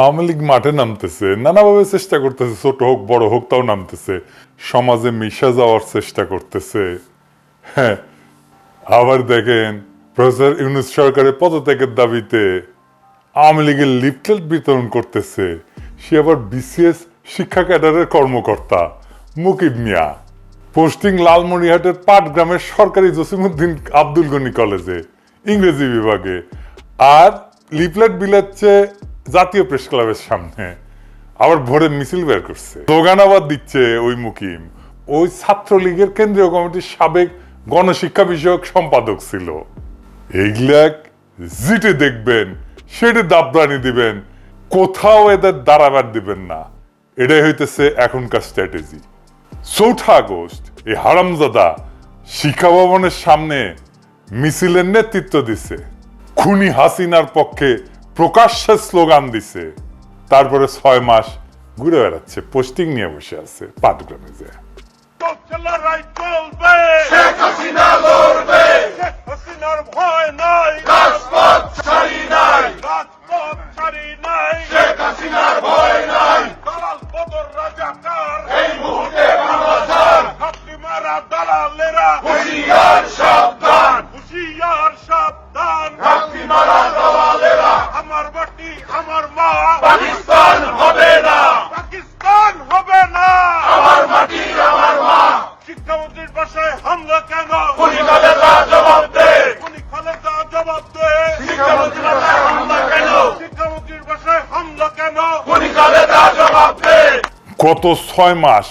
আওয়ামী লীগ মাঠে নামতেছে, নানাভাবে চেষ্টা করতেছে, ছোট হোক, বড় হোক, তাও নামতেছে। সমাজে মিশা যাওয়ার চেষ্টা করতেছে। হ্যাঁ আবার দেখেন, প্রফেসর ইউনুস সরকারের পদত্যাগের দাবিতে আওয়ামী লীগের লিফলেট বিতরণ করতেছে। সে আবার বিসিএস শিক্ষা ক্যাডারের কর্মকর্তা মুকিব মিয়া। পোস্টিং লালমনিরহাটের পাটগ্রামের সরকারি জসিমুদ্দিন আব্দুল গনি কলেজে, ইংরেজি বিভাগে। আর লিফলেট বিলাচ্ছে জাতীয় প্রেস ক্লাবের সামনে আবার ভোরে মিছিল বের করছে। স্লোগান আবার দিচ্ছে ওই মুকিম। ওই ছাত্রলীগের কেন্দ্রীয় কমিটির সাবেক গণশিক্ষা বিষয়ক সম্পাদক ছিল। এইগুলাক জিটে দেখবেন, সেটা দাবরানি দিবেন, কোথাও এদের দাঁড়াবার দিবেন না। এটাই হইতেছে এখনকার স্ট্র্যাটেজি। চৌঠা আগস্ট, এই হারামজাদা শিক্ষা ভবনের সামনে মিছিলের নেতৃত্ব দিছে। খুনি হাসিনার পক্ষে প্রকাশ্যে স্লোগান দিছে। তারপরে ছয় মাস ঘুরে বেড়াচ্ছে পোস্টিং নিয়ে বসে আছে পাটগ্রামে যে। দালালেরা। হুশিয়ার সাবধান। হুশিয়ার সাবধান। দালালেরা আমার মাটি আমার মা। পাকিস্তান হবে না। পাকিস্তান হবে না। আমার মাটি আমার মা। শিক্ষামন্ত্রীর বাসায় হামলা কেন? খুনি খালেদা জবাব দে। উনি খালেদা জবাব দে। শিক্ষামন্ত্রীর বাসায় হামলা কেন? শিক্ষামন্ত্রীর বাসায় হামলা কেন? খুনি খালেদা জবাব দে। গত ছয় মাস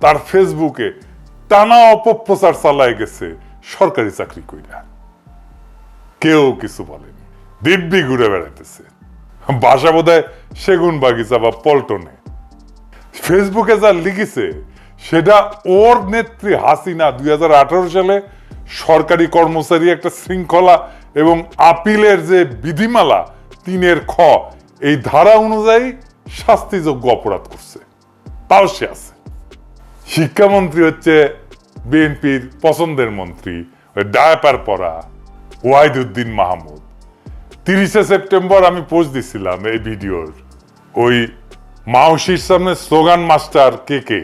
তার ফেসবুকে টানা অপপ্রচার চালায় গেছে সরকারি চাকরি কইরা। কেউ কিছু বলেনি। দিব্যি ঘুরে বেড়াইতেছে। বাসা বোধহয় সেগুন বাগিচা বা পল্টনে। ফেসবুকে যা লিখেছে, সেটা ওর নেত্রী হাসিনা দুই হাজার আঠারো সালে সরকারি কর্মচারী একটা শৃঙ্খলা এবং আপিলের যে বিধিমালা, তিনের খ, এই ধারা অনুযায়ী শাস্তিযোগ্য অপরাধ করছে। তাও সে আছে। শিক্ষামন্ত্রী হচ্ছে বিএনপির পছন্দের মন্ত্রী, ওই ডায়াপার পরা ওয়াহিদুদ্দিন মাহমুদ। তিরিশে সেপ্টেম্বর আমি পোস্ট দিছিলাম এই ভিডিওর। ওই মাউসির সামনে স্লোগান মাস্টার কে কে?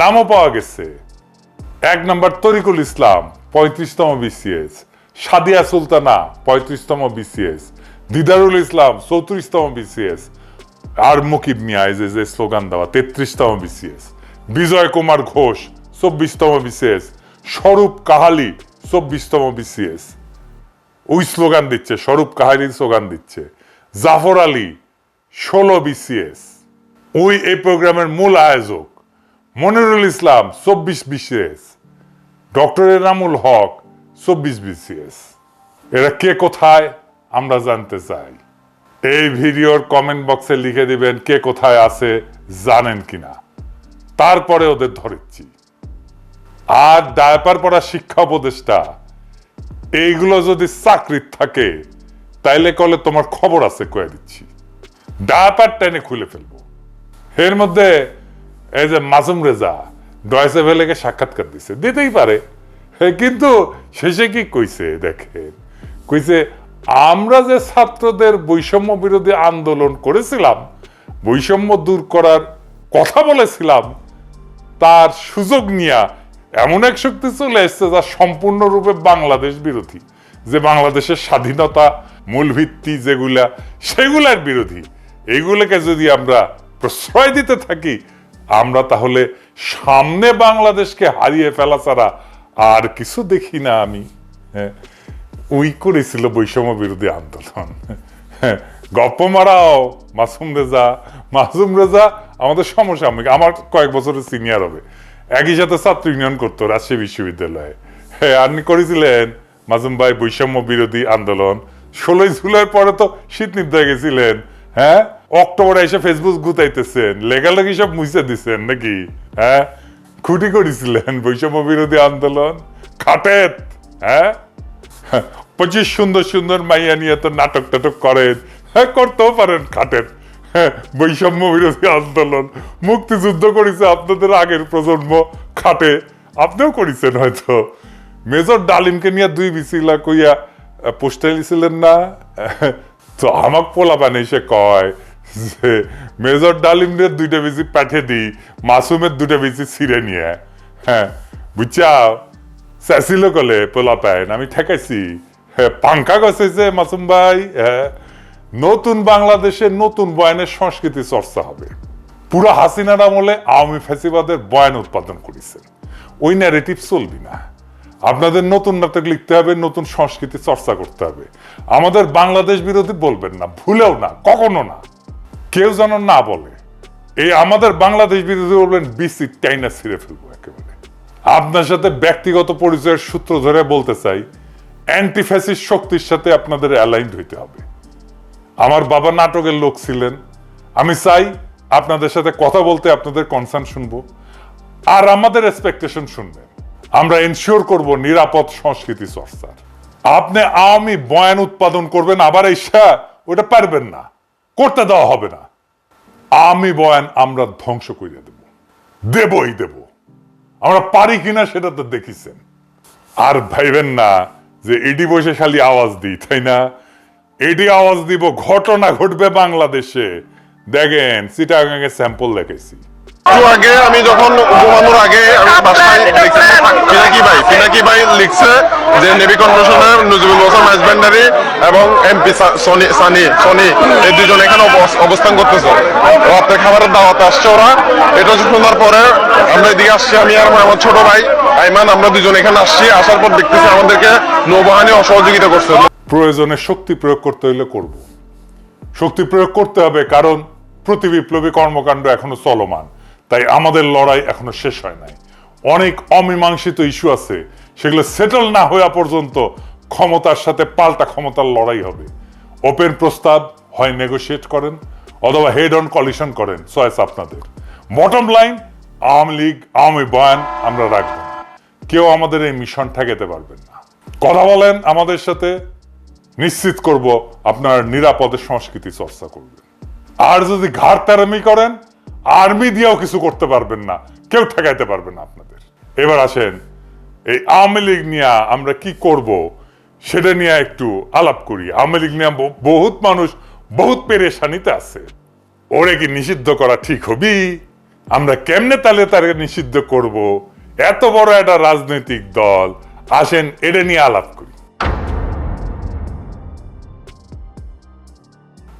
নামও পাওয়া গেছে। এক নম্বর তরিকুল ইসলাম, পঁয়ত্রিশতম বিসিএস। সাদিয়া সুলতানা, পঁয়ত্রিশতম বিসিএস। দিদারুল ইসলাম, চৌত্রিশতম বিসিএস। আর মুকিব মিয়া যে যে স্লোগান দেওয়া, তেত্রিশতম বিসিএস। বিজয় কুমার ঘোষ, চব্বিশতম বিসিএস। স্বরূপ কাহালি, চব্বিশতম বিসিএস। ওই স্লোগান দিচ্ছে, স্বরূপ কাহালির স্লোগান দিচ্ছে। জাফর আলী, ষোলো বিসিএস ওই, এই প্রোগ্রামের মূল আয়োজক মনিরুল ইসলাম, চব্বিশ বিসিএস ডক্টর এনামুল হক, চব্বিশ বিসিএস এরা কে কোথায়, আমরা জানতে চাই। এই ভিডিওর কমেন্ট বক্সে লিখে দিবেন কে কোথায় আছে, জানেন কিনা। তারপরে ওদের ধরেছি। আর ডায়পার পড়া শিক্ষা উপদেষ্টা এইগুলো যদি চাকরির থাকে, তাইলে কলে তোমার খবর আছে, কয়ে দিচ্ছি। ডায়াপার টেনে খুলে ফেলব। এর মধ্যে এই যে মাসুম রেজা ডয়েসে ভেলেকে সাক্ষাৎকার দিছে। দিতেই পারে। কিন্তু শেষে কি কইছে, দেখেন। কইছে, আমরা যে ছাত্রদের বৈষম্য বিরোধী আন্দোলন করেছিলাম, বৈষম্য দূর করার কথা বলেছিলাম, তার সুযোগ নিয়া এমন এক শক্তি চলে এসছে যা সম্পূর্ণরূপে বাংলাদেশ বিরোধী। যে বাংলাদেশের স্বাধীনতা মূল ভিত্তি যেগুলা সেগুলার বিরোধী। এইগুলোকে যদি আমরা প্রশ্রয় দিতে থাকি আমরা তাহলে সামনে বাংলাদেশকে হারিয়ে ফেলা ছাড়া আর কিছু দেখি না আমি। হ্যাঁ ওই করেছিল বৈষম্য বিরোধী আন্দোলন। হ্যাঁ, গপ্প মারাও মাসুম রেজা মাসুম রেজা আমাদের সমসাময়িক আমার কয়েক বছরের সিনিয়র হবে। একই সাথে ছাত্র ইউনিয়ন করতো রাজশাহী বিশ্ববিদ্যালয়ে। হ্যাঁ আপনি করেছিলেন? মাজুম ভাই বৈষম্য বিরোধী আন্দোলন। ষোলোই জুলাই পরে তো শীত নিদ্রা গেছিলেন। হ্যাঁ অক্টোবরে এসে ফেসবুক গুতাইতেছেন। লেগালেগি সব মুছে দিচ্ছেন নাকি? হ্যাঁ খুঁটি করেছিলেন বৈষম্য বিরোধী আন্দোলন? খাটেত হ্যাঁ পঁচিশ সুন্দর সুন্দর মাইয়া নিয়ে তো নাটক টাটক করেন। হ্যাঁ করতেও পারেন খাটেন হ্যাঁ বৈষম্য বিরোধী আন্দোলন, মুক্তিযুদ্ধ করেছে আপনাদের আগের প্রজন্ম খাটে। আপনিও করেছেন হয়তো। মেজর ডালিমকে নিয়ে দুই বিসিলা কইয়া লিছিলেন না? তো আমাক পোলা বানিয়ে সে কয় যে, মেজর ডালিমের দুইটা বেশি পাঠিয়ে দিই মাসুমের দুইটা বেশি ছিঁড়ে নিয়ে। হ্যাঁ বুঝছাও চাইছিল কলে পোলা পায় আমি ঠেকাইছি। হ্যাঁ পাঙ্কা গছেছে মাসুম ভাই হ্যাঁ। নতুন বাংলাদেশে নতুন বয়ানের সংস্কৃতি চর্চা হবে। পুরো হাসিনার আমলে আওয়ামী ফ্যাসিবাদের বয়ান উৎপাদন করেছেন ওই ন্যারেটিভ চলবি না। আপনাদের নতুন নাটক লিখতে হবে, নতুন সংস্কৃতি চর্চা করতে হবে। আমাদের বাংলাদেশ বিরোধী বলবেন না, ভুলেও না, কখনো না। কেউ যেন না বলে, এই আমাদের বাংলাদেশ বিরোধী বলবেন, বিসি টাইনা ছিঁড়ে ফেলব একেবারে। আপনার সাথে ব্যক্তিগত পরিচয়ের সূত্র ধরে বলতে চাই অ্যান্টি ফ্যাসিস্ট শক্তির সাথে আপনাদের অ্যালাইন্ড হইতে হবে। আমার বাবা নাটকের লোক ছিলেন। আমি চাই আপনাদের সাথে কথা বলতে আপনাদের কনসার্ন শুনব। আর আমাদের এক্সপেকটেশন শুনবেন। আমরা এনশিওর করব নিরাপদ সংস্কৃতি চর্চার। আপনি আওয়ামী বয়ান উৎপাদন করবেন, আবার ঈশা ওটা পারবেন না। করতে দেওয়া হবে না। আমি বয়ান আমরা ধ্বংস করে দেব। দেবই দেব। আমরা পারি কিনা সেটা তো দেখিছেন। আর ভাইবেন না যে এডি বসে খালি আওয়াজ দিই, তাই না? এডি আওয়াজ দিব ঘটনা ঘটবে বাংলাদেশে। দেখেন সিটাগাঙ্গে স্যাম্পল দেখেছি আগে আমি যখন ঘুমানোর আগে আমি বাসায় পিনাকি ভাই পিনাকি ভাই লিখছে যে নেভি কনভেনশনের নজিবুল হোসেন এবং এমপি সনি সানি সনি এই দুজন এখানে অবস- অবস্থান করতেছে। রাত্রে খাবারের দাওয়াতে আসছে ওরা। এটা শোনার পরে। আমরা এদিকে আসছি আমি আর আমার ছোট ভাই আইমান আমরা দুজন এখানে আসছি। আসার পর দেখতেছি আমাদেরকে নৌবাহিনী অসহযোগিতা করছে। প্রয়োজনে শক্তি প্রয়োগ করতে হলে করব। শক্তি প্রয়োগ করতে হবে কারণ প্রতি বিপ্লবী কর্মকাণ্ড এখনও চলমান। তাই আমাদের লড়াই এখনও শেষ হয় নাই। অনেক অমীমাংসিত ইস্যু আছে, সেগুলো সেটেল না হওয়া পর্যন্ত ক্ষমতার সাথে পাল্টা ক্ষমতার লড়াই হবে। ওপেন প্রস্তাব হয় নেগোশিয়েট করেন অথবা হেড অন কলিশন করেন চয়েস আপনাদের। বটম লাইন আওয়ামী লীগ, আওয়ামী বয়ান আমরা রাখব। কেউ আমাদের এই মিশন ঠেকাতে পারবেন না। কথা বলেন আমাদের সাথে। নিশ্চিত করব আপনার নিরাপদে সংস্কৃতি চর্চা করবেন আর যদি ঘাড় তেরামি করেন, আর্মি দিয়েও কিছু করতে পারবেন না, কেউ ঠেকাইতে পারবে না আপনাদের। এবার আসেন, এই আওয়ামী লীগ নিয়ে আমরা কি করব সেটা নিয়ে একটু আলাপ করি। আওয়ামী লীগ নিয়ে বহুত মানুষ বহুত পেরেশানিতে আছে। ওরে কি নিষিদ্ধ করা ঠিক হবি? আমরা কেমনে তাহলে তাকে নিষিদ্ধ করব? এত বড় একটা রাজনৈতিক দল। আসেন, এটা নিয়ে আলাপ করি।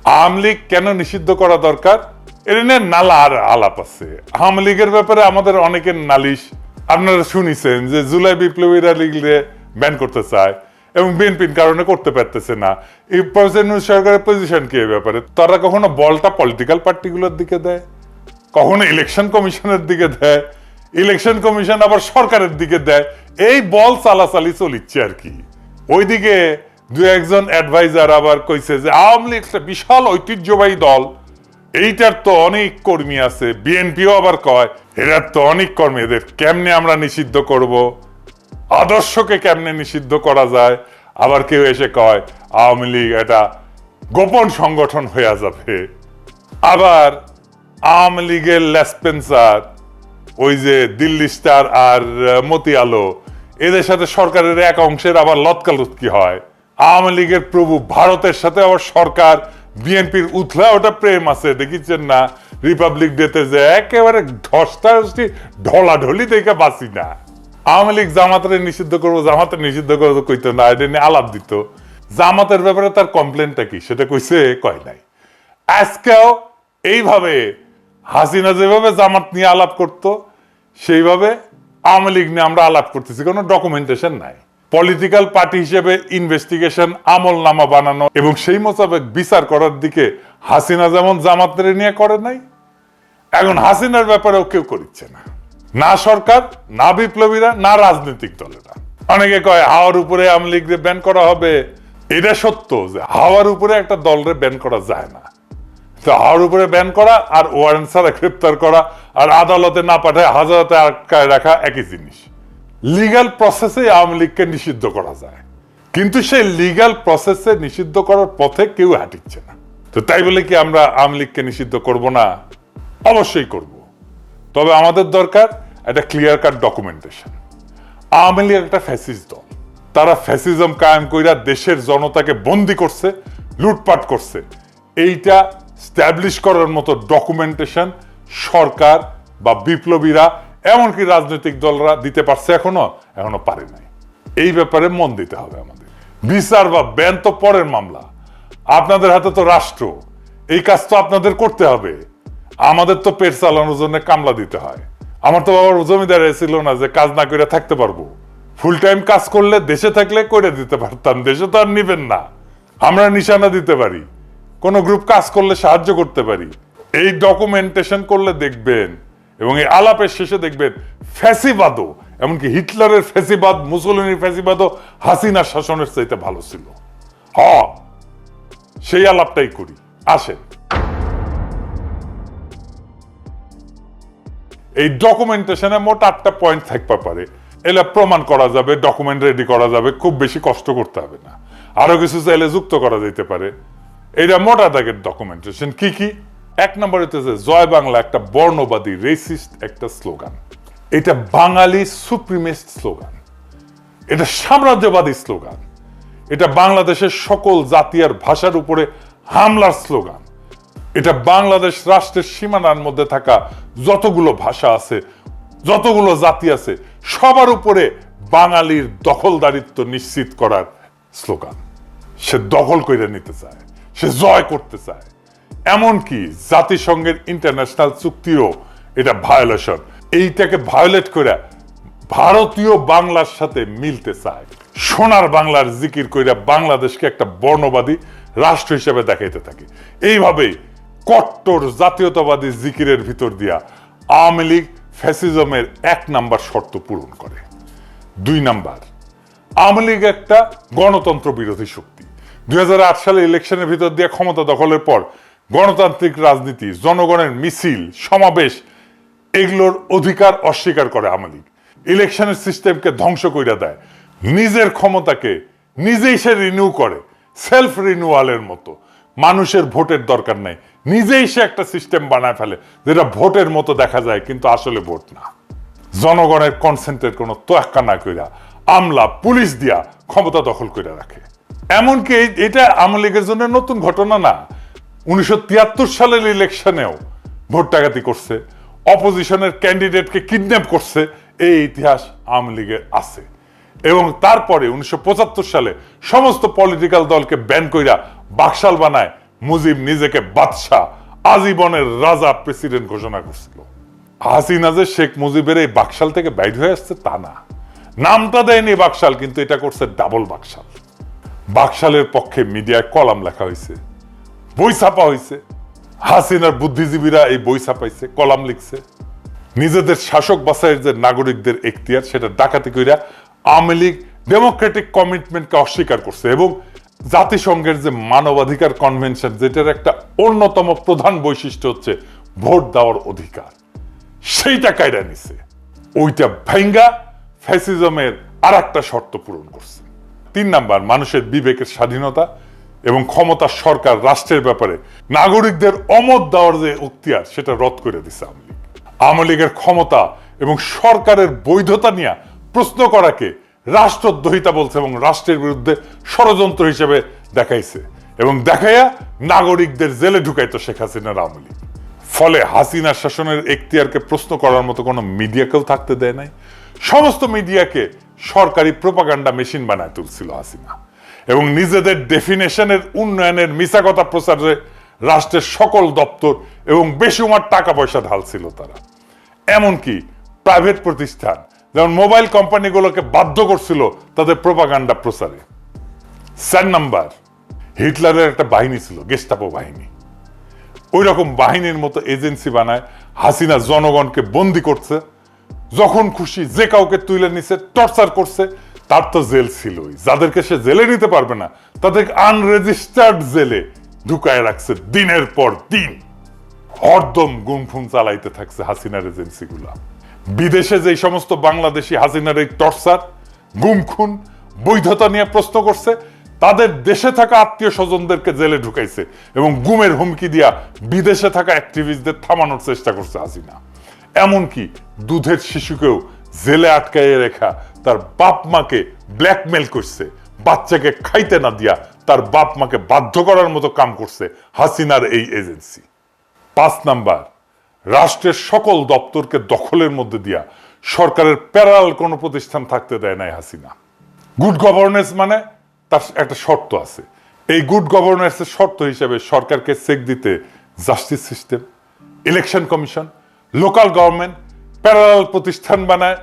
আওয়ামী লীগ কেন নিষিদ্ধ করা দরকার? এটা নিয়ে নালা আর আলাপ আছে। আওয়ামী লীগের ব্যাপারে আমাদের অনেকের নালিশ আপনারা শুনিছেন যে জুলাই বিপ্লবীরা লিগলে ব্যান করতে চায় এবং বিএনপির কারণে করতে পারতেছে না। এই প্রেসিডেন্ট সরকারের পজিশন কি ব্যাপারে? তারা কখনো বলটা পলিটিক্যাল পার্টিগুলোর দিকে দেয়? কখনো ইলেকশন কমিশনের দিকে দেয়? ইলেকশন কমিশন আবার সরকারের দিকে দেয়? এই বল চালাচালি চলিচ্ছে আর কি। ওইদিকে দু একজন অ্যাডভাইজার আবার কইছে যে আওয়ামী লীগ একটা বিশাল ঐতিহ্যবাহী দল। এইটার তো অনেক কর্মী আছে, বিএনপিও আবার কয় এটার তো অনেক কর্মী, এদের কেমনে আমরা নিষিদ্ধ করব? আদর্শকে কেমনে নিষিদ্ধ করা যায়? আবার কেউ এসে কয়, আওয়ামী লীগ এটা গোপন সংগঠন হয়ে যাবে। আবার আওয়ামী লীগের লেসপেন্সার ওই যে দিল্লি স্টার আর মতি আলো, এদের সাথে সরকারের এক অংশের আবার লতকালুতকি হয়। আওয়ামী লীগের প্রভু ভারতের সাথে আবার সরকার, বিএনপির উথলা ওটা প্রেম আছে, দেখিছেন না? রিপাবলিক ডেতে যে একেবারে ধস্তা ঢলাঢলি দেখে বাঁচি না। আওয়ামী লীগ জামাতের নিষিদ্ধ করব, জামাতের নিষিদ্ধ করব কইতো না, এটা নিয়ে আলাপ দিত। জামাতের ব্যাপারে তার কমপ্লেনটা কি, সেটা কইছে, কয় নাই। আজকেও এইভাবে হাসিনা যেভাবে জামাত নিয়ে আলাপ করত, সেইভাবে আওয়ামী লীগ নিয়ে আমরা আলাপ করতেছি, কোনো ডকুমেন্টেশন নাই। পলিটিক্যাল পার্টি হিসেবে ইনভেস্টিগেশন আমল নামা বানানো এবং সেই মোতাবেক বিচার করার দিকে হাসিনা যেমন জামাতের নিয়ে করে নাই, এখন হাসিনার ব্যাপারেও কেউ করিচ্ছে না। না সরকার, না বিপ্লবীরা, না রাজনৈতিক দলেরা। অনেকে কয়, হাওয়ার উপরে আওয়ামী লীগরে ব্যান করা হবে। এটা সত্য যে হাওয়ার উপরে একটা দলরে ব্যান করা যায় না। তো হাওয়ার উপরে ব্যান করা আর ওয়ারেন্ট ছাড়া গ্রেপ্তার করা আর আদালতে না পাঠায় হাজারতে আটকায় রাখা একই জিনিস। লিগ্যাল প্রসেসে আওয়ামী লীগকে নিষিদ্ধ করা যায়। কিন্তু সেই লিগাল প্রসেসে নিষিদ্ধ করার পথে কেউ হাঁটিচ্ছে না। তো তাই বলে কি আমরা আওয়ামী লীগকে নিষিদ্ধ করব না? অবশ্যই করব। তবে আমাদের দরকার একটা clear cut documentation Awami League একটা ফ্যাসিস্ট দল। তারা ফ্যাসিজম কায়েম কইরা দেশের জনতাকে বন্দি করছে, লুটপাট করছে। এইটা স্ট্যাবলিশ করার মতো ডকুমেন্টেশন সরকার বা বিপ্লবীরা এমনকি রাজনৈতিক দলরা দিতে পারছে এখনও এখনও পারে নাই। এই ব্যাপারে মন দিতে হবে আমাদের। বিচার বা ব্যান তো পরের মামলা। আপনাদের হাতে তো রাষ্ট্র। এই কাজ তো আপনাদের করতে হবে। আমাদের তো পেট চালানোর জন্য কামলা দিতে হয়। আমার তো বাবার জমিদার ছিল না যে কাজ না করে থাকতে পারব। ফুল টাইম কাজ করলে দেশে থাকলে করে দিতে পারতাম, দেশে তো আর নিবেন না। আমরা নিশানা দিতে পারি। কোন গ্রুপ কাজ করলে সাহায্য করতে পারি। এই ডকুমেন্টেশন করলে দেখবেন এবং এই আলাপের শেষে দেখবেন ফ্যাসিবাদও, এমনকি হিটলারের ফ্যাসিবাদ, মুসলিনের ফ্যাসিবাদও হাসিনা শাসনের চাইতে ভালো ছিল। হ, সেই আলাপটাই করি। আসেন। এই ডকুমেন্টেশনে মোট আটটা পয়েন্ট থাকতে পারে। এলা প্রমাণ করা যাবে, ডকুমেন্ট রেডি করা যাবে, খুব বেশি কষ্ট করতে হবে না। আরও কিছু চাইলে যুক্ত করা যেতে পারে। এটা মোটা দাগের ডকুমেন্টেশন কি কি? এক নম্বর হইতেছে, জয় বাংলা একটা বর্ণবাদী রেসিস্ট একটা স্লোগান এটা বাঙালি সুপ্রিমেস্ট স্লোগান এটা সাম্রাজ্যবাদী স্লোগান এটা বাংলাদেশের সকল জাতি আর ভাষার উপরে হামলার স্লোগান এটা বাংলাদেশ রাষ্ট্রের সীমানার মধ্যে থাকা যতগুলো ভাষা আছে, যতগুলো জাতি আছে, সবার উপরে বাঙালির দখলদারিত্ব নিশ্চিত করার স্লোগান সে দখল করে নিতে চায়, সে জয় করতে চায়। এমনকি জাতিসংঘের ইন্টারন্যাশনাল চুক্তিরও এটা ভায়োলেশন এইটাকে ভায়োলেট করে ভারতীয় বাংলার সাথে মিলতে চায়। সোনার বাংলার জিকির কইরা বাংলাদেশকে একটা বর্ণবাদী রাষ্ট্র হিসেবে দেখাইতে থাকে। এইভাবেই কট্টর জাতীয়তাবাদী জিকিরের ভিতর দিয়া আওয়ামী লীগ ফ্যাসিজমের এক নাম্বার শর্ত পূরণ করে। দুই নাম্বার, আওয়ামী লীগ একটা গণতন্ত্র বিরোধী শক্তি। দুই হাজার আট সালে ইলেকশনের ভিতর দিয়ে ক্ষমতা দখলের পর গণতান্ত্রিক রাজনীতি, জনগণের মিছিল, সমাবেশ, এগুলোর অধিকার অস্বীকার করে আওয়ামী ইলেকশনের সিস্টেমকে ধ্বংস করে দেয়। নিজের ক্ষমতাকে নিজেই সে রিনিউ করে সেলফ রিনিউয়ালের মতো। মানুষের ভোটের দরকার নাই। নিজেই সে একটা সিস্টেম বানায় ফেলে, যেটা ভোটের মতো দেখা যায়, কিন্তু আসলে ভোট না। জনগণের কনসেন্টের কোনো তোয়াক্কা না কইরা, আমলা, পুলিশ দিয়া ক্ষমতা দখল করে রাখে। এমনকি এটা আওয়ামী লীগের জন্য নতুন ঘটনা না। উনিশশো তিয়াত্তর সালের ইলেকশনেও ভোট ডাকাতি করছে। অপোজিশনের ক্যান্ডিডেটকে কিডন্যাপ করছে। এই ইতিহাস আওয়ামী লীগের আছে। এবং তারপরে উনিশশো সালে সমস্ত পলিটিক্যাল দলকে ব্যান কইরা বাকশাল বানায় মুজিব নিজেকে বাদশাহ, আজীবনের রাজা প্রেসিডেন্ট ঘোষণা করছিল। হাসিনা যে শেখ মুজিবের এই বাকশাল থেকে বাইর হয়ে আসছে তা না। নামটা দেয়নি বাকশাল, কিন্তু এটা করছে ডাবল বাকশাল। বাকশালের পক্ষে মিডিয়ায় কলাম লেখা হয়েছে বই ছাপা হয়েছে হাসিনার বুদ্ধিজীবীরা এই বই ছাপাইছে, কলাম লিখছে। নিজেদের শাসক বাছাইয়ের যে নাগরিকদের এখতিয়ার, সেটা ডাকাতি কইরা আওয়ামী লীগ ডেমোক্রেটিক কমিটমেন্টকে অস্বীকার করছে এবং জাতিসংঘের যে মানবাধিকার কনভেনশন, যেটার একটা অন্যতম প্রধান বৈশিষ্ট্য হচ্ছে ভোট দেওয়ার অধিকার। সেইটা কায়রা নিছে। ওইটা ভেঙ্গা ফ্যাসিজমের আর একটা শর্ত পূরণ করছে। তিন নাম্বার, মানুষের বিবেকের স্বাধীনতা। এবং ক্ষমতা সরকার রাষ্ট্রের ব্যাপারে নাগরিকদের অমত দেওয়ার যে উক্তিয়ার, সেটা রদ করে দিছে আওয়ামী লীগ। আওয়ামী লীগের ক্ষমতা এবং সরকারের বৈধতা নিয়ে প্রশ্ন করাকে রাষ্ট্রদ্রোহিতা বলছে এবং রাষ্ট্রের বিরুদ্ধে ষড়যন্ত্র হিসেবে দেখাইছে এবং দেখাইয়া নাগরিকদের জেলে ঢুকাইতো শেখ হাসিনার আওয়ামী লীগ। ফলে হাসিনা শাসনের এখতিয়ারকে প্রশ্ন করার মতো কোনো মিডিয়াকেও থাকতে দেয় নাই। সমস্ত মিডিয়াকে সরকারি প্রোপাগান্ডা মেশিন বানায় তুলছিল হাসিনা। এবং নিজেদের ডেফিনেশনের উন্নয়নের কথা প্রচারে রাষ্ট্রের সকল দপ্তর এবং বেসুমার টাকা পয়সা ঢালছিল তারা। এমনকি প্রাইভেট প্রতিষ্ঠান, যেমন মোবাইল কোম্পানিগুলোকে বাধ্য করছিল তাদের প্রোপাগান্ডা প্রচারে। চার নাম্বার, হিটলারের একটা বাহিনী ছিল গেস্টাপো বাহিনী। ওই রকম বাহিনীর মতো এজেন্সি বানায় হাসিনা জনগণকে বন্দি করছে, যখন খুশি যে কাউকে তুলে নিছে টর্চার করছে তার তো জেল ছিলই। যাদেরকে সে জেলে নিতে পারবে না তাদেরকে আনরেজিস্টার্ড জেলে ঢুকায় রাখছে দিনের পর দিন। হরদম গুমফুম চালাইতে থাকছে হাসিনার এজেন্সিগুলা। বিদেশে যে সমস্ত বাংলাদেশি হাসিনার এই টর্চার গুম খুন বৈধতা নিয়ে প্রশ্ন করছে, তাদের দেশে থাকা আত্মীয় স্বজনদেরকে জেলে ঢুকাইছে এবং গুমের হুমকি দিয়া বিদেশে থাকা অ্যাক্টিভিস্টদের থামানোর চেষ্টা করছে হাসিনা। এমনকি দুধের শিশুকেও জেলে আটকাইয়ে রেখা তার বাপ মাকে ব্ল্যাকমেল করছে, বাচ্চাকে খাইতে না দিয়া তার বাপ মাকে বাধ্য করার মতো কাম করছে হাসিনার এই এজেন্সি। পাঁচ নাম্বার, রাষ্ট্রের সকল দপ্তরকে দখলের মধ্যে দিয়া সরকারের প্যারাল কোনো প্রতিষ্ঠান থাকতে দেয় নাই হাসিনা। গুড গভর্নেন্স মানে তার একটা শর্ত আছে। এই গুড গভর্নেন্সের শর্ত হিসেবে সরকারকে চেক দিতে justice system election commission local government parallel প্রতিষ্ঠান বানায়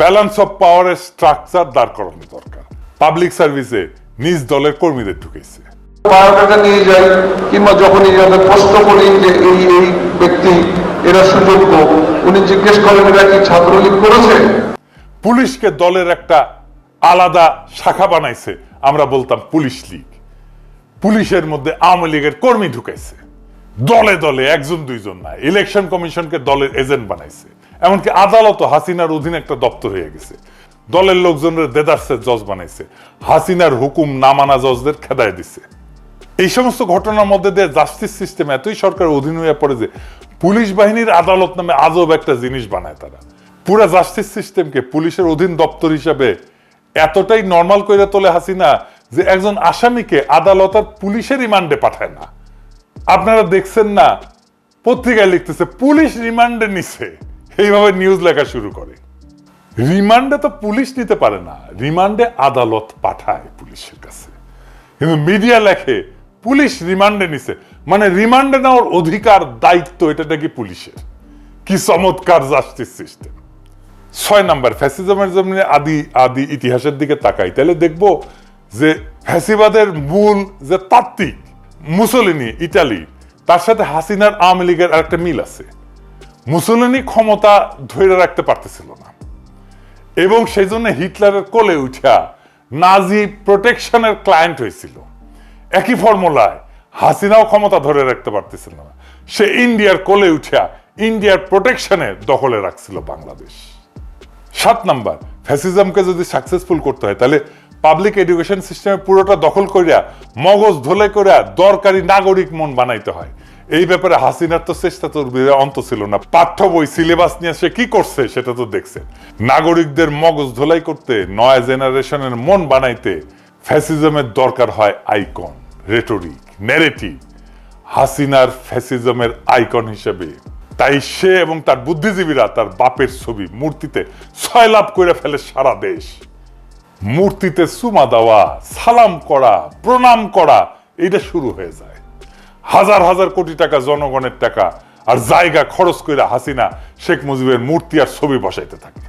ব্যালেন্স অফ পাওয়ারের স্ট্রাকচার দাঁড় করানো দরকার। পাবলিক সার্ভিসে নিজ দলের কর্মীদের ঢুকেছে। বায়োডাটা নিয়ে যাই কিংবা যখনই যাদের প্রশ্ন করি যে এই এই ব্যক্তি এরা সুযোগ্য উনি জিজ্ঞেস করেন এরা কি ছাত্রলীগ করেছে? পুলিশকে দলের একটা আলাদা শাখা বানাইছে। আমরা বলতাম পুলিশ লীগ। পুলিশের মধ্যে আওয়ামী লীগের কর্মী ঢুকাইছে দলে দলে, একজন, দুইজন না ইলেকশন কমিশনকে দলের এজেন্ট বানাইছে। এমনকি আদালত হাসিনার অধীনে একটা দপ্তর হয়ে গেছে। দলের লোকজনের দেদার্সের জজ বানাইছে। হাসিনার হুকুম না মানা জজদের খেদায় দিছে। এই সমস্ত ঘটনার মধ্যে দিয়ে জাস্টিস সিস্টেম এতই সরকার অধীন হয়ে পড়ে যে পুলিশ বাহিনীর আদালত নামে আজব একটা জিনিস বানায় তারা। পুরা জাস্টিস সিস্টেমকে পুলিশের অধীন দপ্তর হিসাবে এতটাই নর্মাল করে তোলে হাসিনা যে একজন আসামিকে আদালত আর পুলিশের রিমান্ডে পাঠায় না। আপনারা দেখছেন না, পত্রিকায় লিখতেছে, পুলিশ রিমান্ডে নিছে। এইভাবে নিউজ লেখা শুরু করে। রিমান্ডে তো পুলিশ নিতে পারে না, রিমান্ডে আদালত পাঠায় পুলিশের কাছে। কিন্তু মিডিয়া লেখে, পুলিশ রিমান্ডে নিছে। মানে রিমান্ডে নেওয়ার অধিকার, দায়িত্ব, এটা নাকি পুলিশের? কি চমৎকার জাস্টিস সিস্টেম ছয় নাম্বার, ফ্যাসিজমের জন্য আদি আদি ইতিহাসের দিকে তাকাই। তাহলে দেখব যে ফ্যাসিবাদের মূল যে তাত্ত্বিক মুসলিনি, ইটালি, তার সাথে হাসিনার আওয়ামী লীগের একটা মিল আছে। মুসলিনি ক্ষমতা ধরে রাখতে পারতেছিল না। এবং সেই জন্য হিটলারের কোলে উঠা নাজি প্রোটেকশনের ক্লায়েন্ট হয়েছিল। একই ফর্মুলায় হাসিনাও ক্ষমতা ধরে রাখতে পারতেছিল না। সে ইন্ডিয়ার কোলে উঠা ইন্ডিয়ার প্রোটেকশনে দখলে রাখছিল বাংলাদেশ। সাত নাম্বার, ফ্যাসিজমকে যদি সাকসেসফুল করতে হয়, তাহলে পাবলিক এডুকেশন সিস্টেমে পুরোটা দখল করিয়া মগজ ধলে করিয়া দরকারি নাগরিক মন বানাইতে হয়। এই ব্যাপারে হাসিনার তো চেষ্টা তো অন্ত ছিল না। পাঠ্য বই সিলেবাস নিয়ে সে কি করছে সেটা তো দেখছেন নাগরিকদের মগজ ধোলাই করতে নয়া জেনারেশনের মন বানাইতে ফ্যাসিজমের দরকার হয় আইকন রেটরিক ন্যারেটিভ হাসিনার ফ্যাসিজমের আইকন হিসেবে। তাই সে এবং তার বুদ্ধিজীবীরা তার বাপের ছবি, মূর্তিতে ছয় লাভ করে ফেলে সারা দেশ। মূর্তিতে সুমা দেওয়া, সালাম করা, প্রণাম করা এটা শুরু হয়ে যায়। হাজার হাজার কোটি টাকা জনগণের টাকা আর জায়গা খরচ করে হাসিনা, শেখ মুজিবের মূর্তি আর ছবি বসাইতে থাকে।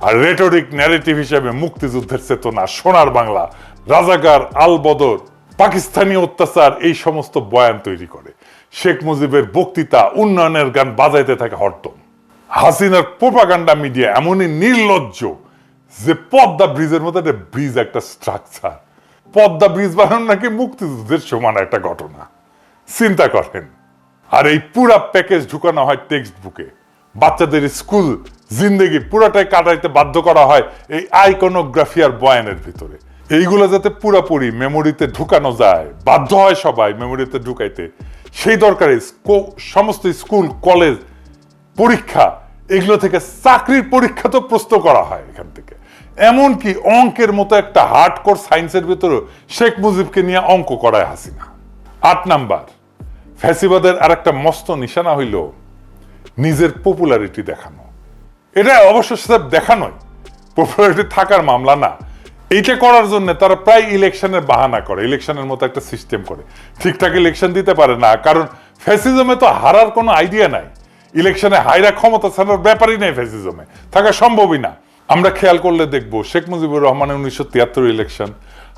আর রেটরিক ন্যারেটিভ হিসেবে মুক্তিযুদ্ধের চেতনা, সোনার বাংলা, রাজাকার আল বদর, পাকিস্তানি অত্যাচার, এই সমস্ত বয়ান তৈরি করে। শেখ মুজিবের বক্তৃতা, উন্নয়নের গান বাজাইতে থাকে হরদম। হাসিনার প্রোপাগান্ডা মিডিয়া এমনই নির্লজ্জ। যে পদ্মা ব্রিজের মতো একটা ব্রিজ, একটা স্ট্রাকচার পদ্মা ব্রিজ বানানো নাকি মুক্তিযুদ্ধের সমান একটা ঘটনা। চিন্তা করেন। আর এই পুরা প্যাকেজ ঢুকানো হয় টেক্সট বুকে বাচ্চাদের স্কুল জিন্দেগি পুরাটাই কাটাইতে বাধ্য করা হয় এই আইকনোগ্রাফি আর বয়ানের ভিতরে। এইগুলো যাতে পুরাপুরি মেমোরিতে ঢুকানো যায়, বাধ্য হয় সবাই মেমোরিতে ঢুকাইতে। সেই দরকারে সমস্ত স্কুল কলেজ পরীক্ষা, এগুলো থেকে চাকরির পরীক্ষা তো প্রশ্ন করা হয় এখান থেকে। এমনকি অঙ্কের মতো একটা হার্ড কোর সায়েন্সের ভিতরে শেখ মুজিবকে নিয়ে অঙ্ক করায় হাসিনা। আট নাম্বার, ফ্যাসিবাদের আর একটা মস্ত নিশানা হইল নিজের পপুলারিটি দেখানো। এটা অবশ্য স্যার দেখানোই পপুলারিটি থাকার মামলা না। এইটা করার জন্য তারা প্রায় ইলেকশনের বাহানা করে ইলেকশনের মতো একটা সিস্টেম করে। ঠিকঠাক ইলেকশন দিতে পারে না, কারণ ফ্যাসিজমে তো হারার কোনো আইডিয়া নাই। ইলেকশনে হাইরা ক্ষমতা ছাড়ার ব্যাপারই নেই ফ্যাসিজমে, থাকা সম্ভবই না। আমরা খেয়াল করলে দেখব শেখ মুজিবুর রহমানের উনিশশো তিয়াত্তর ইলেকশন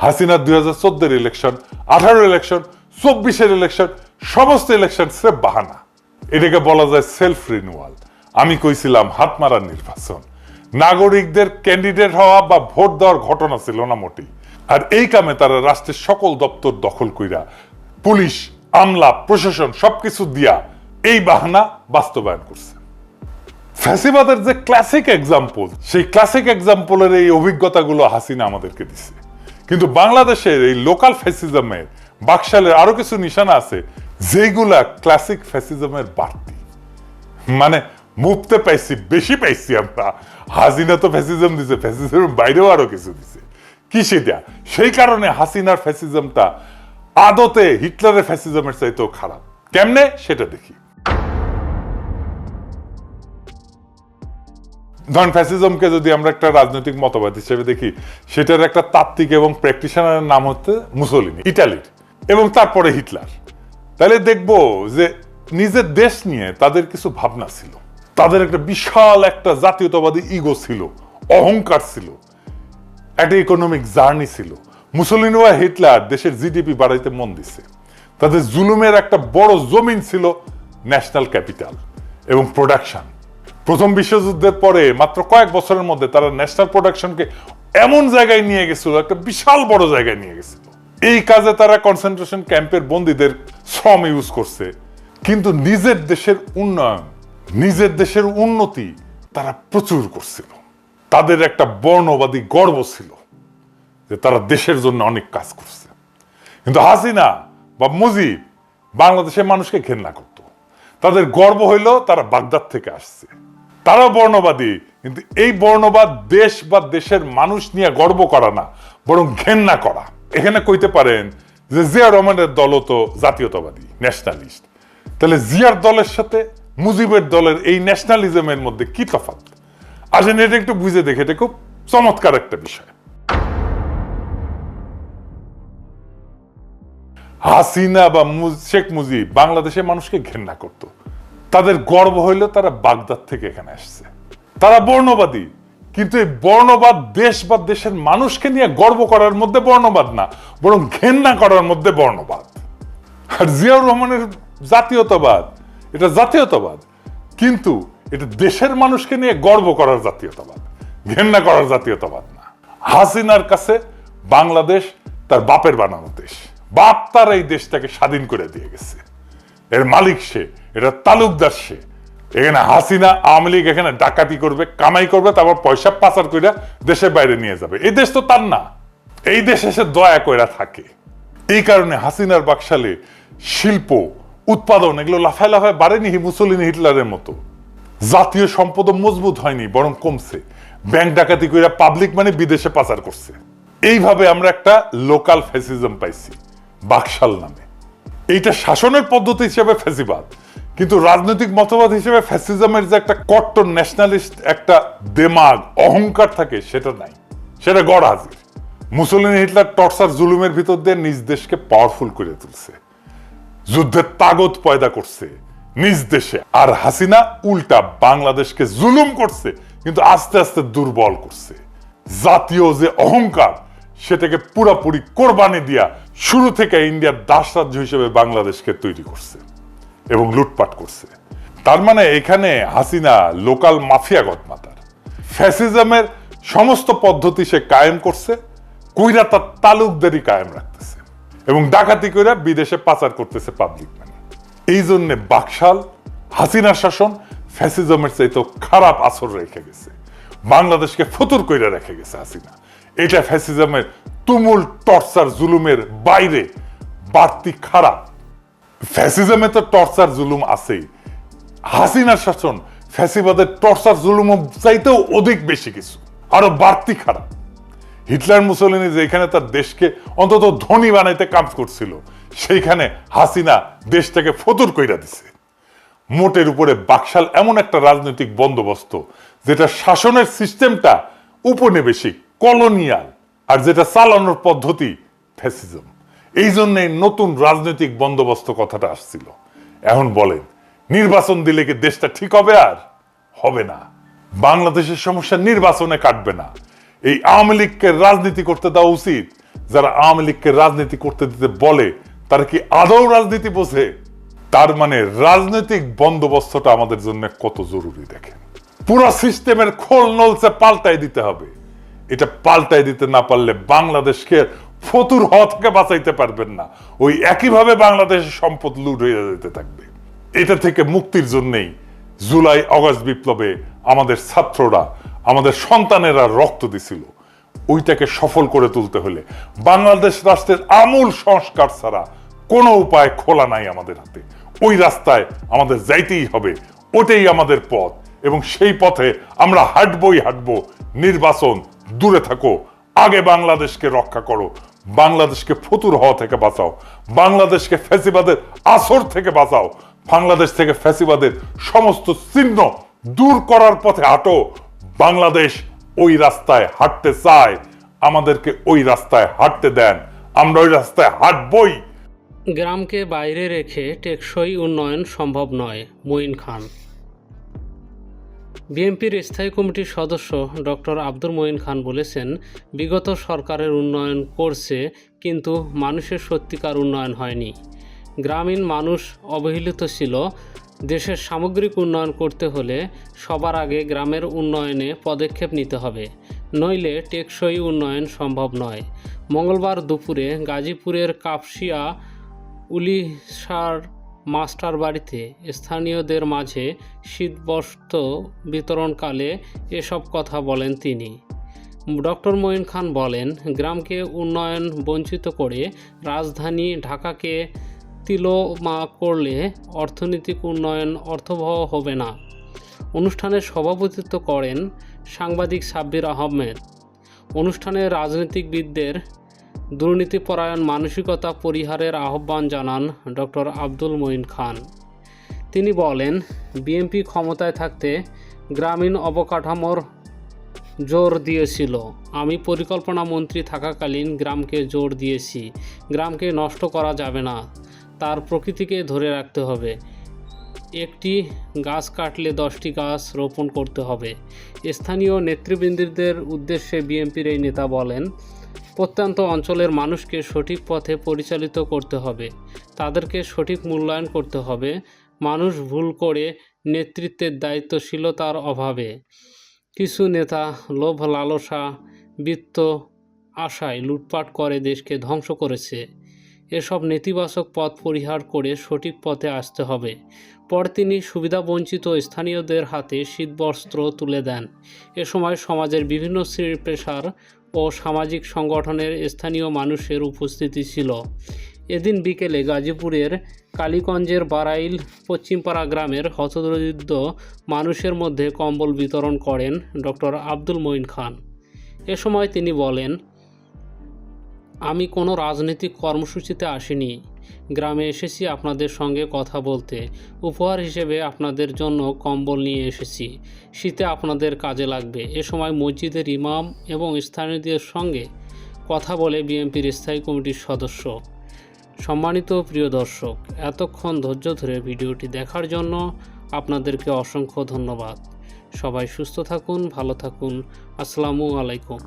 হাসিনার দুই হাজার চোদ্দের ইলেকশন আঠারো ইলেকশন চব্বিশের ইলেকশন সমস্ত ইলেকশন স্রেফ বাহানা। এটাকে বলা যায় সেলফ রিনিউয়াল আমি কইছিলাম হাত মারার নির্বাচন। নাগরিকদের ক্যান্ডিডেট হওয়া বা ভোট দেওয়ার ঘটনা ছিল না মোটেই। আর এই কামে তারা রাষ্ট্রের সকল দপ্তর দখল কইরা, পুলিশ, আমলা, প্রশাসন সবকিছু দিয়া এই বাহানা বাস্তবায়ন করছে। ফ্যাসিবাদের যে ক্লাসিক এক্সাম্পল সেই ক্লাসিক এক্সাম্পলের এই অভিজ্ঞতাগুলো হাসিনা আমাদেরকে দিছে। কিন্তু বাংলাদেশের এই লোকাল ফ্যাসিজমের বাকশালের আরও কিছু নিশানা আছে, যেগুলা ক্লাসিক ফ্যাসিজমের বাড়তি। মানে মুক্তে পাইছি, বেশি পাইছি আমরা। হাসিনা তো ফ্যাসিজম দিছে ফ্যাসিজমের বাইরেও আরও কিছু দিছে। কিসে দেয়া সেই কারণে হাসিনার ফ্যাসিজমটা আদতে হিটলারের ফ্যাসিজমের চাইতেও খারাপ। কেমনে? সেটা দেখি। ধরেন ফ্যাসিজমকে যদি আমরা একটা রাজনৈতিক মতবাদ হিসেবে দেখি, সেটার একটা তাত্ত্বিক এবং প্র্যাকটিশনারের নাম হচ্ছে মুসোলিনি ইটালির, এবং তারপরে হিটলার। তাহলে দেখব যে নিজের দেশ নিয়ে তাদের কিছু ভাবনা ছিল। তাদের একটা বিশাল একটা জাতীয়তাবাদী ইগো ছিল, অহংকার ছিল, একটা ইকোনমিক জার্নি ছিল। মুসলিন হিটলার দেশের জিডিপি বাড়াইতে মন দিছে। তাদের জুলুমের একটা বড় জমিন ছিল ন্যাশনাল ক্যাপিটাল এবং প্রোডাকশন প্রথম বিশ্বযুদ্ধের পরে মাত্র কয়েক বছরের মধ্যে তারা ন্যাশনাল প্রোডাকশনকে এমন জায়গায় নিয়ে গেছিল, একটা বিশাল বড় জায়গায় নিয়ে গেছিল। এই কাজে তারা কনসেন্ট্রেশন ক্যাম্পের বন্দীদের শ্রম ইউজ করছে। কিন্তু নিজের দেশের উন্নয়ন, নিজের দেশের উন্নতি তারা প্রচুর করছিল। তাদের একটা বর্ণবাদী গর্ব ছিল যে তারা দেশের জন্য অনেক কাজ করছে। কিন্তু হাসিনা বা মুজিব বাংলাদেশের মানুষকে ঘেন্না করত। তাদের গর্ব হইল তারা বাগদাদ থেকে আসছে। তারা বর্ণবাদী। কিন্তু এই বর্ণবাদ দেশ বা দেশের মানুষ নিয়ে গর্ব করা না, বরং ঘেন্না করা। এখানে কইতে পারেন যে জিয়া রহমানের দলও তো জাতীয়তাবাদী, ন্যাশনালিস্ট। তাহলে জিয়ার দলের সাথে মুজিবের দলের এই ন্যাশনালিজমের মধ্যে কি তফাৎ? আসেন এটা একটু বুঝে দেখে, এটা খুব চমৎকার একটা বিষয়। হাসিনা বা শেখ মুজিব বাংলাদেশের মানুষকে ঘেন্না করত। তাদের গর্ব হইল তারা বাগদাদ থেকে এখানে আসছে। তারা বর্ণবাদী, কিন্তু এই বর্ণবাদ দেশ বা দেশের মানুষকে নিয়ে গর্ব করার মধ্যে বর্ণবাদ না, বরং ঘেন্না করার মধ্যে বর্ণবাদ। আর জিয়াউর রহমানের জাতীয়তাবাদ, এটা জাতীয়তাবাদ, কিন্তু এটা দেশের মানুষকে নিয়ে গর্ব করার জাতীয়তাবাদ, ঘেন্না করার জাতীয়তাবাদ না। হাসিনার কাছে বাংলাদেশ তার বাপের বানানো দেশ। বাপ তার এই দেশটাকে স্বাধীন করে দিয়ে গেছে। এর মালিক সে। এটা তালুকদার সে। এখানে হাসিনা, আওয়ামী লীগ এখানে ডাকাতি করবে, কামাই করবে, তারপর পয়সা পাচার করে দেশের বাইরে নিয়ে যাবে। এই দেশ তো তার না। এই দেশে সে দয়া কইরা থাকে। এই কারণে হাসিনার বাকশালে শিল্প, উৎপাদন এগুলো লাফায় লাফায় বাড়েনি মুসলিন হিটলারের মতো। জাতীয় সম্পদ মজবুত হয়নি, বরং কমছে। ব্যাংক ডাকাতি করে পাবলিক মানে বিদেশে পাচার করছে। এইভাবে আমরা একটা লোকাল ফ্যাসিজম পাইছি, বাকশাল নামে। এইটা শাসনের পদ্ধতি হিসেবে ফ্যাসিবাদ। কিন্তু রাজনৈতিক মতবাদ হিসেবে ফ্যাসিজমের যে একটা কট্টর ন্যাশনালিস্ট একটা দেমাগ, অহংকার থাকে, সেটা নাই। সেটা গড় হাজির। মুসলিন হিটলার টর্চার জুলুমের ভিতর দিয়ে নিজ দেশকে পাওয়ারফুল করে তুলছে। যুদ্ধের তাগত পয়দা করছে নিজ দেশে। আর হাসিনা উল্টা বাংলাদেশকে জুলুম করছে, কিন্তু আস্তে আস্তে দুর্বল করছে। জাতীয় যে অহংকার, সেটাকে পুরাপুরি কোরবানি দিয়া শুরু থেকে ইন্ডিয়ার দাস রাজ্য হিসেবে বাংলাদেশকে তৈরি করছে। এবং লুটপাট করছে। তার মানে এখানে হাসিনা লোকাল মাফিয়া গদমাতার। ফ্যাসিজমের সমস্ত পদ্ধতি সে কায়েম করছে, কইরা তার তালুকদারি কায়েম রাখতেছে এবং ডাকাতি কইরা বিদেশে পাচার করতেছে পাবলিক মানি এই জন্য বাকশাল হাসিনা শাসন ফ্যাসিজমের চাইতেও খারাপ আসর রেখে গেছে। বাংলাদেশকে ফতুর কইরা রেখে গেছে হাসিনা। এটা ফ্যাসিজমের তুমুল টর্চার, জুলুমের বাইরে বাড়তি খারাপ ফ্যাসিজমে তো টর্চার, জুলুম আছেই। হাসিনার শাসন ফ্যাসিবাদের টর্চার, জুলুম চাইতেও অধিক বেশি কিছু, আরও বাড়তি খারাপ। হিটলার মুসলিনি যেখানে তার দেশকে অন্তত ধনী বানাইতে কাজ করছিল, সেইখানে হাসিনা দেশটাকে ফতুর কইরা দিছে। মোটের উপরে বাকশাল এমন একটা রাজনৈতিক বন্দোবস্ত, যেটা শাসনের সিস্টেমটা উপনিবেশিক, কলোনিয়াল, আর যেটা চালানোর পদ্ধতি ফ্যাসিজম। এই জন্যে নতুন রাজনৈতিক বন্দোবস্ত কথাটা আসছিল। এখন বলেন, নির্বাচন দিলে কি দেশটা ঠিক হবে আর? হবে না। বাংলাদেশের সমস্যা নির্বাচনে কাটবে না। এই আওয়ামী লীগকে রাজনীতি করতে দেওয়া উচিত। যারা আওয়ামী লীগকে রাজনীতি করতে দিতে বলে, তারা কি আদৌ রাজনীতি বোঝে? তার মানে রাজনৈতিক বন্দোবস্তটা আমাদের জন্য কত জরুরি দেখেন। পুরো সিস্টেমের খোল নলসে পাল্টাই দিতে হবে। এটা পাল্টাই দিতে না পারলে বাংলাদেশকে ফতুর থেকে বাঁচাইতে পারবেন না। ওই একইভাবে বাংলাদেশের সম্পদ লুট হয়ে যেতে থাকবে। এটা থেকে মুক্তির জন্যই জুলাই, অগস্ট বিপ্লবে আমাদের ছাত্ররা, আমাদের সন্তানেরা রক্ত দিছিল। ওইটাকে সফল করে তুলতে হলে বাংলাদেশ রাষ্ট্রের আমূল সংস্কার ছাড়া কোনো উপায় খোলা নাই আমাদের হাতে। ওই রাস্তায় আমাদের যাইতেই হবে ওটাই আমাদের পথ। এবং সেই পথে আমরা হাঁটবই হাঁটবো। নির্বাচন দূরে থাকো আগে বাংলাদেশকে রক্ষা করো, বাংলাদেশকে ফতুর হওয়া থেকে বাঁচাও, বাংলাদেশকে ফ্যাসিবাদের আসর থেকে বাঁচাও, বাংলাদেশ থেকে ফ্যাসিবাদের সমস্ত চিহ্ন দূর করার পথে হাঁটো। বাংলাদেশ ওই রাস্তায় হাঁটতে চায়, আমাদেরকে ওই রাস্তায় হাঁটতে দেন, আমরা ওই রাস্তায় হাঁটবই। গ্রামকে বাইরে রেখে টেকসই উন্নয়ন সম্ভব নয় মঈন খান। বিএনপির স্থায়ী কমিটির সদস্য ডক্টর আব্দুল মঈন খান বলেছেন, বিগত সরকারের উন্নয়ন করছে, কিন্তু মানুষের সত্যিকার উন্নয়ন হয়নি। গ্রামীণ মানুষ অবহেলিত ছিল। দেশের সামগ্রিক উন্নয়ন করতে হলে সবার আগে গ্রামের উন্নয়নে পদক্ষেপ নিতে হবে। নইলে টেকসই উন্নয়ন সম্ভব নয়। মঙ্গলবার দুপুরে গাজীপুরের কাপসিয়া উলিশার মাস্টার বাড়িতে স্থানীয়দের মাঝে শীতবস্ত্র বিতরণকালে এসব কথা বলেন তিনি। ডক্টর মঈন খান বলেন, গ্রামকে উন্নয়ন বঞ্চিত করে রাজধানী ঢাকাকে তিলোমা করলে অর্থনৈতিক উন্নয়ন অর্থবহ হবে না। অনুষ্ঠানে সভাপতিত্ব করেন সাংবাদিক সাব্বির আহমেদ। অনুষ্ঠানে রাজনীতিবিদদের দুর্নীতিপরায়ণ মানসিকতা পরিহারের আহ্বান জানান ডক্টর আব্দুল মঈন খান। তিনি বলেন, বিএনপি ক্ষমতায় থাকতে গ্রামীণ অবকাঠামোর জোর দিয়েছিল। আমি পরিকল্পনা মন্ত্রী থাকাকালীন গ্রামকে জোর দিয়েছি। গ্রামকে নষ্ট করা যাবে না। তার প্রকৃতিকে ধরে রাখতে হবে। একটি গাছ কাটলে দশটি গাছ রোপণ করতে হবে। স্থানীয় নেতৃবৃন্দদের উদ্দেশ্যে বিএনপির এই নেতা বলেন প্রত্যন্ত অঞ্চলের মানুষকে সঠিক পথে পরিচালিত করতে হবে। তাদেরকে সঠিক মূল্যায়ন করতে হবে। মানুষ ভুল করে নেতৃত্বের দায়িত্বশীলতার অভাবে। কিছু নেতা লোভ, লালসা, বৃত্ত আশায় লুটপাট করে দেশকে ধ্বংস করেছে। এসব নেতিবাচক পথ পরিহার করে সঠিক পথে আসতে হবে। পর তিনি সুবিধাবঞ্চিত স্থানীয়দের হাতে শীতবস্ত্র তুলে দেন। এ সময় সমাজের বিভিন্ন শ্রেণি পেশার ও সামাজিক সংগঠনের স্থানীয় মানুষের উপস্থিতি ছিল। এদিন বিকেলে গাজীপুরের কালীগঞ্জের বারাইল পশ্চিমপাড়া গ্রামের হতদরিদ্র মানুষের মধ্যে কম্বল বিতরণ করেন ডক্টর আব্দুল মঈন খান। এ সময় তিনি বলেন, আমি কোনো রাজনৈতিক কর্মসূচিতে আসিনি। গ্রামে এসেছি আপনাদের সঙ্গে কথা বলতে। উপহার হিসেবে আপনাদের জন্য কম্বল নিয়ে এসেছি। শীতে আপনাদের কাজে লাগবে। এ সময় মসজিদের ইমাম এবং স্থানীয়দের সঙ্গে কথা বলে বিএনপির স্থায়ী কমিটির সদস্য। সম্মানিত প্রিয় দর্শক, এতক্ষণ ধৈর্য ধরে ভিডিওটি দেখার জন্য আপনাদেরকে অসংখ্য ধন্যবাদ। সবাই সুস্থ থাকুন, ভালো থাকুন। আসসালামু আলাইকুম।